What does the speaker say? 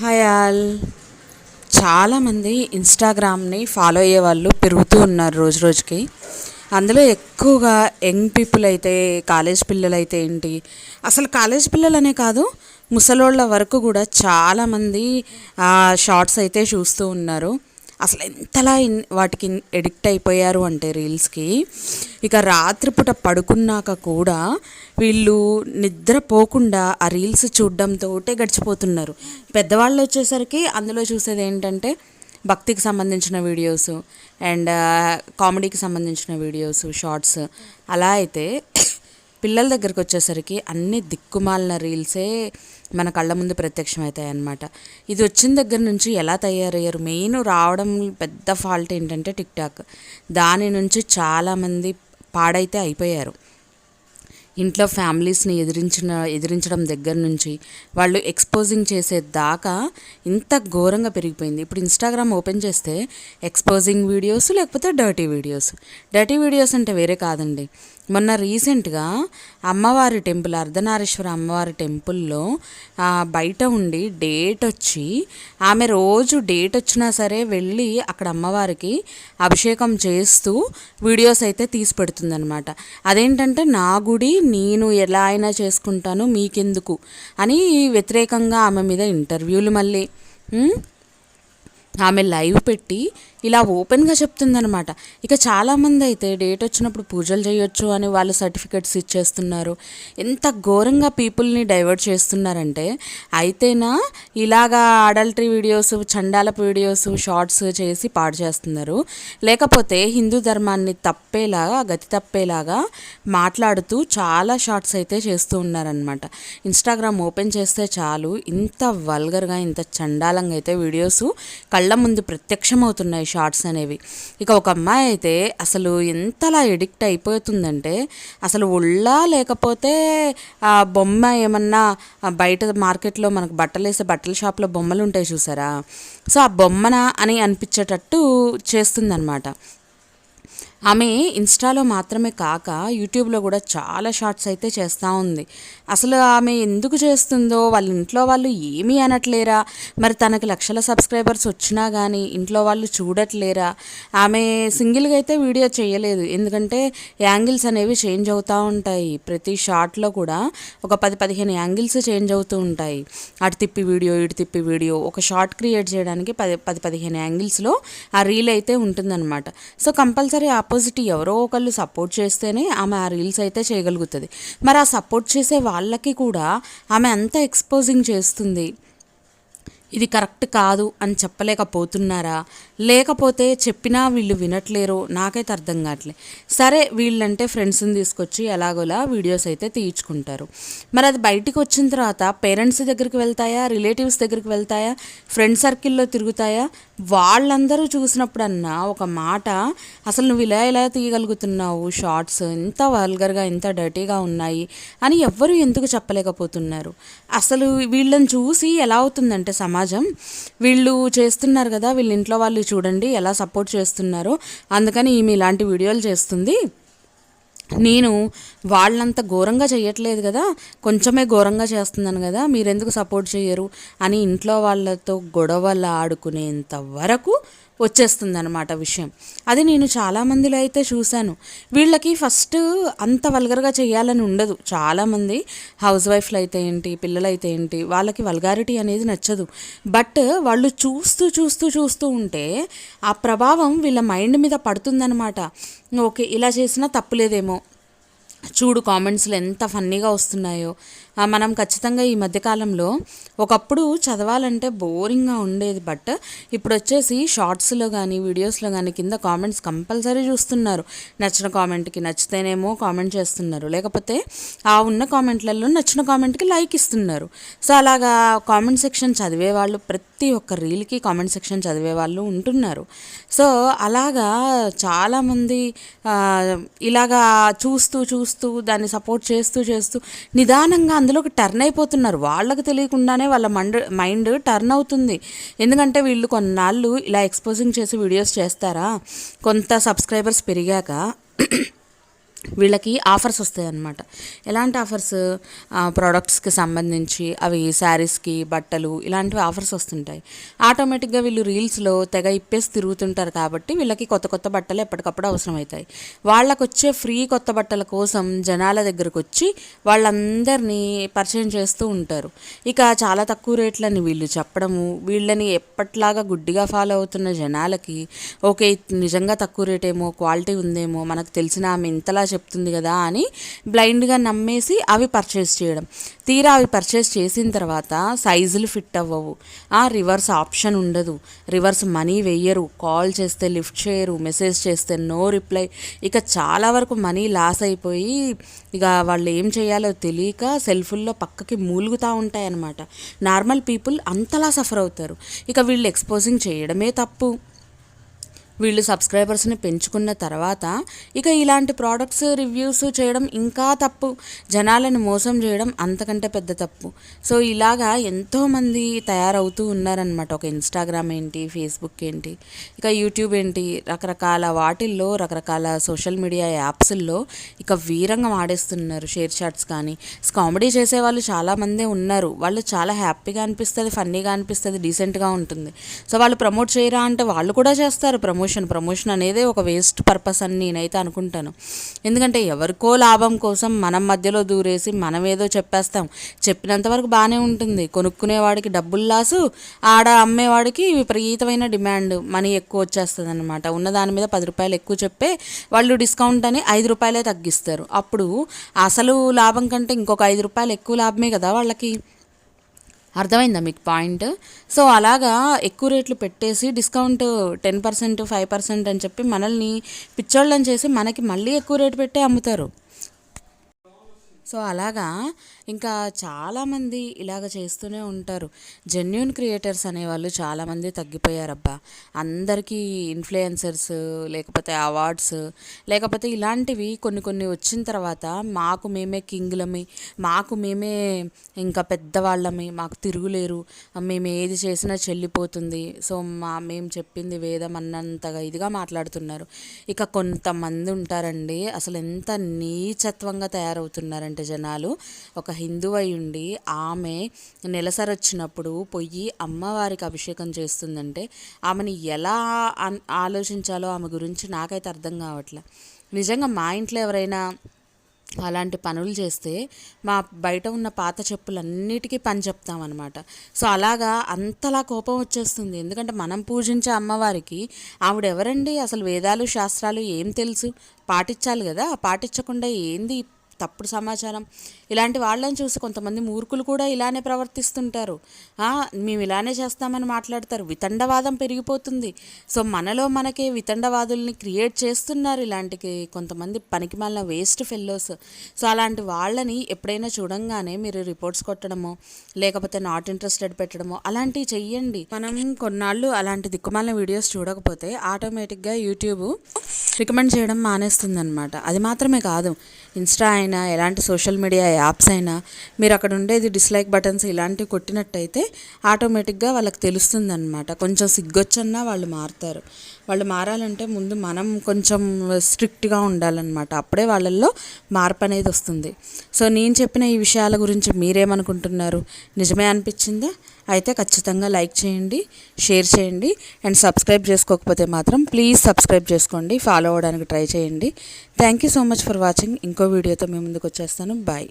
Hi all. చాలామంది ఇన్స్టాగ్రామ్ని follow అయ్యే వాళ్ళు పెరుగుతూ ఉన్నారు రోజు రోజుకి. అందులో ఎక్కువగా యంగ్ పీపుల్ అయితే కాలేజ్ పిల్లలు అయితే ఏంటి? అసలు కాలేజ్ పిల్లలనే కాదు ముసలోళ్ళ వరకు కూడా చాలామంది షార్ట్స్ అయితే చూస్తూ ఉన్నారు. అసలు ఎంతలా ఇన్- వాటికి ఎడిక్ట్ అయిపోయారు అంటే రీల్స్కి. ఇక రాత్రిపూట పడుకున్నాక కూడా వీళ్ళు నిద్రపోకుండా ఆ రీల్స్ చూడడంతో గడిచిపోతున్నారు. పెద్దవాళ్ళు వచ్చేసరికి అందులో చూసేది ఏంటంటే భక్తికి సంబంధించిన వీడియోస్ అండ్ కామెడీకి సంబంధించిన వీడియోస్ షార్ట్స్. అలా అయితే పిల్లల దగ్గరికి వచ్చేసరికి అన్ని దిక్కుమాలిన రీల్సే మన కళ్ళ ముందు ప్రత్యక్షమవుతాయి అన్నమాట ఇది వచ్చిన దగ్గర నుంచి ఎలా తయారయ్యారు? మెయిన్ రావడం పెద్ద ఫాల్ట్ ఏంటంటే టిక్ టాక్. దాని నుంచి చాలామంది పాడైతే అయిపోయారు. ఇంట్లో ఫ్యామిలీస్ని ఎదిరించిన ఎదిరించడం దగ్గర నుంచి వాళ్ళు ఎక్స్పోజింగ్ చేసే దాకా ఇంత ఘోరంగా పెరిగిపోయింది. ఇప్పుడు ఇన్స్టాగ్రామ్ ఓపెన్ చేస్తే ఎక్స్పోజింగ్ వీడియోస్ లేకపోతే డర్టీ వీడియోస్. డర్టీ వీడియోస్ అంటే వేరే కాదండి. మొన్న రీసెంట్గా అమ్మవారి టెంపుల్ అర్ధనారీశ్వర అమ్మవారి టెంపుల్లో బయట ఉండి డేట్ వచ్చి ఆమె రోజు డేట్ వచ్చినా సరే వెళ్ళి అక్కడ అమ్మవారికి అభిషేకం చేస్తూ వీడియోస్ అయితే తీసి పెడుతుందనమాట అదేంటంటే నా గుడి నేను ఎలా అయినా చేసుకుంటాను మీకెందుకు? అని వ్యతిరేకంగా ఆమె మీద ఇంటర్వ్యూలు మళ్ళీ ఆమె లైవ్ పెట్టి ఇలా ఓపెన్గా చెప్తుందనమాట ఇక చాలామంది అయితే డేట్ వచ్చినప్పుడు పూజలు చేయొచ్చు అని వాళ్ళు సర్టిఫికెట్స్ ఇచ్చేస్తున్నారు. ఎంత ఘోరంగా పీపుల్ని డైవర్ట్ చేస్తున్నారంటే అయితేనా ఇలాగా అడల్టరీ వీడియోస్ చండాలపు వీడియోస్ షార్ట్స్ చేసి పాడు చేస్తున్నారు. లేకపోతే హిందూ ధర్మాన్ని తప్పేలాగా గతి తప్పేలాగా మాట్లాడుతూ చాలా షార్ట్స్ అయితే చేస్తూ ఉన్నారనమాట ఇన్స్టాగ్రామ్ ఓపెన్ చేస్తే చాలు ఇంత వల్గర్గా ఇంత చండాలంగా అయితే వీడియోస్ కళ్ళ ముందు ప్రత్యక్షమవుతున్నాయి. షార్ట్స్ అనేవి. ఇక ఒక అమ్మాయి అయితే అసలు ఎంతలా ఎడిక్ట్ అయిపోతుందంటే అసలు ఉళ్ళా లేకపోతే ఆ బొమ్మ ఏమన్నా బయట మార్కెట్లో మనకు బట్టలు వేసే బట్టల షాప్లో బొమ్మలు ఉంటాయి చూసారా? సో ఆ బొమ్మన అని అనిపించేటట్టు చేస్తుందన్నమాట. ఆమె ఇన్స్టాలో మాత్రమే కాక యూట్యూబ్లో కూడా చాలా షార్ట్స్ అయితే చేస్తూ ఉంది. అసలు ఆమె ఎందుకు చేస్తుందో వాళ్ళ ఇంట్లో వాళ్ళు ఏమీ అనట్లేరా? మరి తనకి లక్షల సబ్స్క్రైబర్స్ వచ్చినా కానీ ఇంట్లో వాళ్ళు చూడట్లేరా? ఆమె సింగిల్గా అయితే వీడియో చేయలేదు. ఎందుకంటే యాంగిల్స్ అనేవి చేంజ్ అవుతూ ఉంటాయి. ప్రతి షార్ట్లో కూడా ఒక పది పదిహేను యాంగిల్స్ చేంజ్ అవుతూ ఉంటాయి. అటు తిప్పి వీడియో ఇటు తిప్పి వీడియో. ఒక షార్ట్ క్రియేట్ చేయడానికి పది పది పదిహేను యాంగిల్స్లో ఆ రీల్ అయితే ఉంటుందన్నమాట. సో కంపల్సరీ ఆ ఆపోజిట్ ఎవరో ఒకళ్ళు సపోర్ట్ చేస్తేనే ఆమె ఆ రీల్స్ అయితే చేయగలుగుతుంది. మరి ఆ సపోర్ట్ చేసే వాళ్ళకి కూడా ఆమె అంత ఎక్స్పోజింగ్ చేస్తుంది. ఇది కరెక్ట్ కాదు అని చెప్పలేకపోతున్నారా? లేకపోతే చెప్పినా వీళ్ళు వినట్లేరు? నాకైతే అర్థం కావట్లే. సరే వీళ్ళంటే ఫ్రెండ్స్ని తీసుకొచ్చి ఎలాగోలా వీడియోస్ అయితే తీయించుకుంటారు. మరి అది బయటికి వచ్చిన తర్వాత పేరెంట్స్ దగ్గరికి వెళ్తాయా? రిలేటివ్స్ దగ్గరికి వెళ్తాయా? ఫ్రెండ్ సర్కిల్లో తిరుగుతాయా? వాళ్ళందరూ చూసినప్పుడన్నా ఒక మాట అసలు నువ్వు ఇలా ఇలా తీయగలుగుతున్నావు? షార్ట్స్ ఇంత వల్గర్గా ఇంత డర్టీగా ఉన్నాయి అని ఎవ్వరూ ఎందుకు చెప్పలేకపోతున్నారు? అసలు వీళ్ళని చూసి ఎలా అవుతుందంటే సమాజం వీళ్ళు చేస్తున్నారు కదా వీళ్ళ ఇంట్లో వాళ్ళు చూడండి ఎలా సపోర్ట్ చేస్తున్నారో. అందుకని ఈమె ఇలాంటి వీడియోలు చేస్తుంది. నేను వాళ్ళంత ఘోరంగా చేయట్లేదు కదా కొంచెమే ఘోరంగా చేస్తున్నాను కదా మీరెందుకు సపోర్ట్ చేయరు అని ఇంట్లో వాళ్ళతో గొడవలు ఆడుకునేంత వరకు వచ్చేస్తుందన్నమాట విషయం. అది నేను చాలామందిలో అయితే చూశాను. వీళ్ళకి ఫస్ట్ అంత వల్గర్గా చేయాలని ఉండదు. చాలామంది హౌస్ వైఫ్లు అయితే ఏంటి పిల్లలైతే ఏంటి వాళ్ళకి వల్గారిటీ అనేది నచ్చదు. బట్ వాళ్ళు చూస్తూ చూస్తూ చూస్తూ ఉంటే ఆ ప్రభావం వీళ్ళ మైండ్ మీద పడుతుందన్నమాట. ఓకే ఇలా చేసినా తప్పులేదేమో చూడు కామెంట్స్లో ఎంత ఫన్నీగా వస్తున్నాయో. మనం ఖచ్చితంగా ఈ మధ్యకాలంలో ఒకప్పుడు చదవాలంటే బోరింగ్గా ఉండేది బట్ ఇప్పుడు వచ్చేసి షార్ట్స్లో కానీ వీడియోస్లో కానీ కింద కామెంట్స్ కంపల్సరీ చూస్తున్నారు. నచ్చిన కామెంట్కి నచ్చితేనేమో కామెంట్ చేస్తున్నారు. లేకపోతే ఆ ఉన్న కామెంట్లలో నచ్చిన కామెంట్కి లైక్ ఇస్తున్నారు. సో అలాగా కామెంట్ సెక్షన్ చదివే వాళ్ళు ప్రతి ఒక్క రీల్కి కామెంట్ సెక్షన్ చదివే వాళ్ళు ఉంటున్నారు. సో అలాగా చాలామంది ఇలాగా చూస్తూ చూస్తూ దాన్ని సపోర్ట్ చేస్తూ చేస్తూ నిదానంగా అందులోకి టర్న్ అయిపోతున్నారు. వాళ్ళకి తెలియకుండానే వాళ్ళ మండ మైండ్ టర్న్ అవుతుంది. ఎందుకంటే వీళ్ళు కొన్నాళ్ళు ఇలా ఎక్స్పోజింగ్ చేసి వీడియోస్ చేస్తారా? కొంత సబ్స్క్రైబర్స్ పెరిగాక వీళ్ళకి ఆఫర్స్ వస్తాయి అన్నమాట. ఎలాంటి ఆఫర్స్? ప్రోడక్ట్స్కి సంబంధించి అవి శారీస్కి బట్టలు ఇలాంటివి ఆఫర్స్ వస్తుంటాయి. ఆటోమేటిక్గా వీళ్ళు రీల్స్లో తెగ ఇప్పేసి తిరుగుతుంటారు కాబట్టి వీళ్ళకి కొత్త కొత్త బట్టలు ఎప్పటికప్పుడు అవసరం అవుతాయి వాళ్ళకు వచ్చే ఫ్రీ కొత్త బట్టల కోసం జనాల దగ్గరకు వచ్చి వాళ్ళందరినీ పరిచయం చేస్తూ ఉంటారు. ఇక చాలా తక్కువ రేట్లని వీళ్ళు చెప్పడము వీళ్ళని ఎప్పట్లాగా గుడ్డిగా ఫాలో అవుతున్న జనాలకి ఓకే నిజంగా తక్కువ రేటేమో క్వాలిటీ ఉందేమో మనకు తెలిసిన ఆమె ఇంతలా చెప్తుంది కదా అని బ్లైండ్గా నమ్మేసి అవి పర్చేస్ చేయడం. తీరా అవి పర్చేస్ చేసిన తర్వాత సైజులు ఫిట్ అవ్వవు. ఆ రివర్స్ ఆప్షన్ ఉండదు. రివర్స్ మనీ వెయ్యరు కాల్ చేస్తే లిఫ్ట్ చేయరు. మెసేజ్ చేస్తే నో రిప్లై ఇక చాలా వరకు మనీ లాస్ అయిపోయి ఇక వాళ్ళు ఏం చేయాలో తెలియక సెల్ఫుల్లో పక్కకి మూలుగుతూ ఉంటాయన్నమాట. నార్మల్ పీపుల్ అంతలా సఫర్ అవుతారు. ఇక వీళ్ళు ఎక్స్పోజింగ్ చేయడమే తప్పు. వీళ్ళు సబ్స్క్రైబర్స్ని పెంచుకున్న తర్వాత ఇక ఇలాంటి ప్రోడక్ట్స్ రివ్యూస్ చేయడం ఇంకా తప్పు. జనాలను మోసం చేయడం అంతకంటే పెద్ద తప్పు. సో ఇలాగా ఎంతోమంది తయారవుతూ ఉన్నారనమాట ఒక ఇన్స్టాగ్రామ్ ఏంటి ఫేస్బుక్ ఏంటి ఇక యూట్యూబ్ ఏంటి రకరకాల వాటిల్లో రకరకాల సోషల్ మీడియా యాప్స్ల్లో ఇక వీరంగా ఆడేస్తున్నారు. షేర్ చాట్స్ కానీ కామెడీ చేసే వాళ్ళు చాలామందే ఉన్నారు. వాళ్ళు చాలా హ్యాపీగా అనిపిస్తుంది ఫన్నీగా అనిపిస్తుంది డీసెంట్గా ఉంటుంది. సో వాళ్ళు ప్రమోట్ చేయరా అంటే వాళ్ళు కూడా చేస్తారు. ప్రమోషన్ ప్రమోషన్ అనేది ఒక వేస్ట్ పర్పస్ అని నేనైతే అనుకుంటాను. ఎందుకంటే ఎవరికో లాభం కోసం మనం మధ్యలో దూరేసి మనం ఏదో చెప్పేస్తాం. చెప్పినంత వరకు బాగానే ఉంటుంది. కొనుక్కునేవాడికి డబ్బులు లాసు ఆడ అమ్మేవాడికి విపరీతమైన డిమాండ్ మనీ ఎక్కువ వచ్చేస్తుంది అనమాట ఉన్న దాని మీద పది రూపాయలు ఎక్కువ చెప్పే వాళ్ళు డిస్కౌంట్ అని ఐదు రూపాయలే తగ్గిస్తారు. అప్పుడు అసలు లాభం కంటే ఇంకొక ఐదు రూపాయలు ఎక్కువ లాభమే కదా వాళ్ళకి. అర్థమైందా మీకు పాయింట్? సో అలాగా ఎక్కువ రేట్లు పెట్టేసి discount ten percent five percent అని చెప్పి మనల్ని పిచ్చోళ్ళని చేసి మనకి మళ్ళీ ఎక్కువ రేటు పెట్టే అమ్ముతారు. సో అలాగా ఇంకా చాలామంది ఇలాగ చేస్తూనే ఉంటారు. జెన్యున్ క్రియేటర్స్ అనేవాళ్ళు చాలామంది తగ్గిపోయారబ్బా. అందరికీ ఇన్ఫ్లుయెన్సర్స్ లేకపోతే అవార్డ్స్ లేకపోతే ఇలాంటివి కొన్ని కొన్ని వచ్చిన తర్వాత మాకు మేమే కింగ్లమి మాకు మేమే ఇంకా పెద్దవాళ్ళమి మాకు తిరుగులేరు మేము ఏది చేసినా చెల్లిపోతుంది. సో మా మేము చెప్పింది వేదం అన్నంతగా ఇదిగా మాట్లాడుతున్నారు. ఇక కొంతమంది ఉంటారండి అసలు ఎంత నీచత్వంగా తయారవుతున్నారంటే జనాలు ఒక హిందూ అయి ఉండి ఆమె నెలసరి వచ్చినప్పుడు పొయ్యి అమ్మవారికి అభిషేకం చేస్తుందంటే ఆమెని ఎలా అన్- ఆలోచించాలో ఆమె గురించి నాకైతే అర్థం కావట్లే. నిజంగా మా ఇంట్లో ఎవరైనా అలాంటి పనులు చేస్తే మా బయట ఉన్న పాత చెప్పులన్నిటికీ పని చెప్తామన్నమాట. సో అలాగా అంతలా కోపం వచ్చేస్తుంది. ఎందుకంటే మనం పూజించే అమ్మవారికి ఆవిడ ఎవరండి అసలు వేదాలు శాస్త్రాలు ఏం తెలుసు? పాటించాలి కదా? పాటించకుండా ఏంది తప్పుడు సమాచారం. ఇలాంటి వాళ్ళని చూసి కొంతమంది మూర్ఖులు కూడా ఇలానే ప్రవర్తిస్తుంటారు. మేము ఇలానే చేస్తామని మాట్లాడతారు. వితండవాదం పెరిగిపోతుంది. సో మనలో మనకే వితండవాదుల్ని క్రియేట్ చేస్తున్నారు ఇలాంటి కొంతమంది పనికిమాలిన వేస్ట్ ఫెల్లోస్. సో అలాంటి వాళ్ళని ఎప్పుడైనా చూడంగానే మీరు రిపోర్ట్స్ కొట్టడమో లేకపోతే నాట్ ఇంట్రెస్టెడ్ పెట్టడమో అలాంటివి చెయ్యండి. మనం కొన్నాళ్ళు అలాంటి దిక్కుమాలిన వీడియోస్ చూడకపోతే ఆటోమేటిక్గా యూట్యూబ్ రికమెండ్ చేయడం మానేస్తుంది అనమాట అది మాత్రమే కాదు. ఇన్స్టా అయినా ఎలాంటి సోషల్ మీడియా యాప్స్ అయినా మీరు అక్కడ ఉండేది డిస్లైక్ బటన్స్ ఇలాంటివి కొట్టినట్టయితే ఆటోమేటిక్గా వాళ్ళకి తెలుస్తుంది అనమాట కొంచెం సిగ్గొచ్చన్నా వాళ్ళు మారుతారు. వాళ్ళు మారాలంటే ముందు మనం కొంచెం స్ట్రిక్ట్గా ఉండాలన్నమాట. అప్పుడే వాళ్ళల్లో మార్పు అనేది వస్తుంది. సో నేను చెప్పిన ఈ విషయాల గురించి మీరేమనుకుంటున్నారు? నిజమే అనిపించిందా? అయితే ఖచ్చితంగా లైక్ చేయండి షేర్ చేయండి అండ్ సబ్స్క్రైబ్ చేసుకోకపోతే మాత్రం ప్లీజ్ సబ్స్క్రైబ్ చేసుకోండి ఫాలో అవ్వడానికి ట్రై చేయండి. Thank you so much for watching. ఇంకో వీడియోతో మేము ముందుకు వచ్చేస్తాను బాయ్.